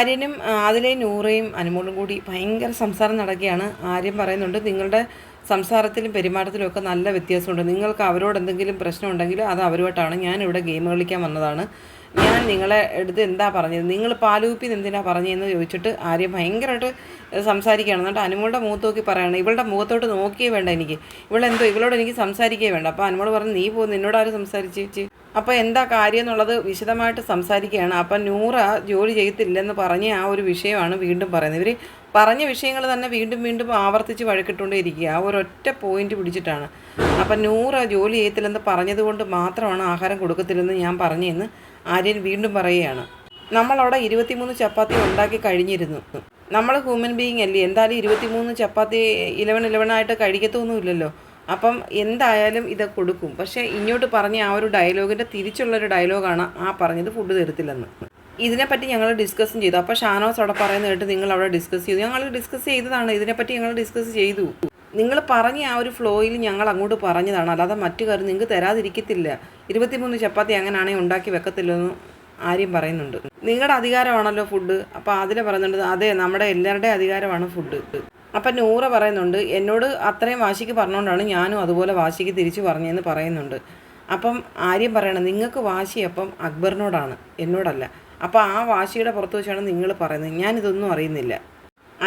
ആര്യനും അതിലെ നൂറയും അനുമോളും കൂടി ഭയങ്കര സംസാരം നടക്കുകയാണ്. ആര്യൻ പറയുന്നുണ്ട് നിങ്ങളുടെ സംസാരത്തിലും പെരുമാറ്റത്തിലും ഒക്കെ നല്ല വ്യത്യാസമുണ്ട്. നിങ്ങൾക്ക് അവരോട് എന്തെങ്കിലും പ്രശ്നമുണ്ടെങ്കിൽ അത് അവരുമായിട്ടാണ്. ഞാൻ ഇവിടെ ഗെയിം കളിക്കാൻ വന്നതാണ്. ഞാൻ നിങ്ങളെ എടുത്ത് എന്താ പറഞ്ഞത്? നിങ്ങൾ പാലൂപ്പിന്ന് എന്തിനാ പറഞ്ഞതെന്ന് ചോദിച്ചിട്ട് ആര്യം ഭയങ്കരമായിട്ട് സംസാരിക്കുകയാണ്. എന്നിട്ട് അനുമോളുടെ മുഖത്ത് നോക്കി പറയുകയാണ് ഇവളുടെ മുഖത്തോട്ട് നോക്കിയേ വേണ്ട എനിക്ക്. ഇവളെന്തോ ഇവളോട് എനിക്ക് സംസാരിക്കേ വേണ്ട. അപ്പോൾ അനുമോൾ പറഞ്ഞു നീ പോ നിന്നോട് ആരും സംസാരിച്ച് അപ്പോൾ എന്താ കാര്യം എന്നുള്ളത് വിശദമായിട്ട് സംസാരിക്കുകയാണ്. അപ്പം നൂറ ജോലി ചെയ്യത്തില്ലെന്ന് പറഞ്ഞ ആ ഒരു വിഷയമാണ് വീണ്ടും പറയുന്നത്. ഇവർ പറഞ്ഞ വിഷയങ്ങൾ തന്നെ വീണ്ടും വീണ്ടും ആവർത്തിച്ച് വഴക്കിട്ടുകൊണ്ടേ ഇരിക്കുക ആ ഒരൊറ്റ പോയിന്റ് പിടിച്ചിട്ടാണ്. അപ്പം നൂറ ജോലി ചെയ്യത്തില്ലെന്ന് പറഞ്ഞതുകൊണ്ട് മാത്രമാണ് ആഹാരം കൊടുക്കത്തില്ലെന്ന് ഞാൻ പറഞ്ഞതെന്ന് ആര്യൻ വീണ്ടും പറയുകയാണ്. നമ്മളവിടെ ഇരുപത്തിമൂന്ന് ചപ്പാത്തി ഉണ്ടാക്കി കഴിഞ്ഞിരുന്നു. നമ്മൾ ഹ്യൂമൻ ബീയിങ് അല്ലേ? എന്തായാലും ഇരുപത്തിമൂന്ന് ചപ്പാത്തി ഇലവൻ ഇലവനായിട്ട് കഴിക്കത്തൊന്നുമില്ലല്ലോ. അപ്പം എന്തായാലും ഇത് കൊടുക്കും. പക്ഷേ ഇങ്ങോട്ട് പറഞ്ഞ ആ ഒരു ഡയലോഗിന്റെ തിരിച്ചുള്ളൊരു ഡയലോഗാണ് ആ പറഞ്ഞത് ഫുഡ് തരത്തില്ലെന്ന്. ഇതിനെപ്പറ്റി ഞങ്ങൾ ഡിസ്കസും ചെയ്തു. അപ്പോൾ ഷാനോസ് അവിടെ പറയുന്നത് കേട്ട് നിങ്ങൾ അവിടെ ഡിസ്കസ് ചെയ്തു. ഞങ്ങൾ ഡിസ്കസ് ചെയ്തതാണ്. ഇതിനെപ്പറ്റി ഞങ്ങൾ ഡിസ്കസ് ചെയ്തു. നിങ്ങൾ പറഞ്ഞ ആ ഒരു ഫ്ലോയിൽ ഞങ്ങൾ അങ്ങോട്ട് പറഞ്ഞതാണ്. അല്ലാതെ മറ്റു കാര്യം നിങ്ങൾക്ക് തരാതിരിക്കത്തില്ല. ഇരുപത്തിമൂന്ന് ചപ്പാത്തി അങ്ങനെയാണെങ്കിൽ ഉണ്ടാക്കി വെക്കത്തില്ലെന്ന് ആര്യം പറയുന്നുണ്ട്. നിങ്ങളുടെ അധികാരമാണല്ലോ ഫുഡ്. അപ്പോൾ അതിൽ പറയുന്നുണ്ട് അതെ നമ്മുടെ എല്ലാവരുടെയും അധികാരമാണ് ഫുഡ്. അപ്പം നൂറ പറയുന്നുണ്ട് എന്നോട് അത്രയും വാശിക്ക് പറഞ്ഞുകൊണ്ടാണ് ഞാനും അതുപോലെ വാശിക്ക് തിരിച്ചു പറഞ്ഞതെന്ന് പറയുന്നുണ്ട്. അപ്പം ആര്യം പറയണം നിങ്ങൾക്ക് വാശി അപ്പം അക്ബറിനോടാണ് എന്നോടല്ല. അപ്പോൾ ആ വാശിയുടെ പുറത്ത് വെച്ചാണ് നിങ്ങൾ പറയുന്നത്. ഞാനിതൊന്നും അറിയുന്നില്ല.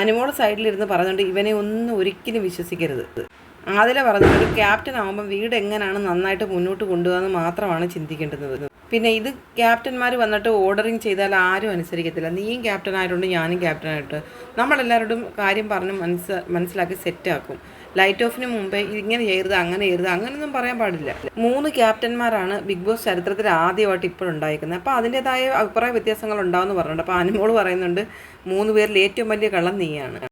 അനുമോൾ സൈഡിലിരുന്ന് പറയുന്നുണ്ട് ഇവനെ ഒന്നും ഒരിക്കലും വിശ്വസിക്കരുത്. അതിലെ പറഞ്ഞിട്ട് ക്യാപ്റ്റൻ ആകുമ്പോൾ വീട് എങ്ങനെയാണ് നന്നായിട്ട് മുന്നോട്ട് കൊണ്ടുപോകാമെന്ന് മാത്രമാണ് ചിന്തിക്കേണ്ടത് പിന്നെ ഇത് ക്യാപ്റ്റന്മാർ വന്നിട്ട് ഓർഡറിങ് ചെയ്താൽ ആരും അനുസരിക്കത്തില്ല. നീയും ക്യാപ്റ്റൻ ആയിട്ടുണ്ട് ഞാനും ക്യാപ്റ്റൻ ആയിട്ട്. നമ്മളെല്ലാവരോടും കാര്യം പറഞ്ഞ് മനസ്സ് മനസ്സിലാക്കി സെറ്റാക്കും ലൈറ്റ് ഓഫിന് മുമ്പേ ഇങ്ങനെ ചെയ്യരുത് അങ്ങനെ ചെയ്യരുത് അങ്ങനെയൊന്നും പറയാൻ പാടില്ല. മൂന്ന് ക്യാപ്റ്റന്മാരാണ് ബിഗ് ബോസ് ചരിത്രത്തിൽ ആദ്യമായിട്ട് ഇപ്പോൾ ഉണ്ടായിരിക്കുന്നത്. അപ്പോൾ അതിന്റെതായ അഭിപ്രായ വ്യത്യാസങ്ങൾ ഉണ്ടാവുമെന്ന് പറഞ്ഞിട്ടുണ്ട്. അപ്പോൾ അനുമോൾ പറയുന്നുണ്ട് മൂന്ന് പേരിൽ ഏറ്റവും വലിയ കള്ളം നീയാണ്.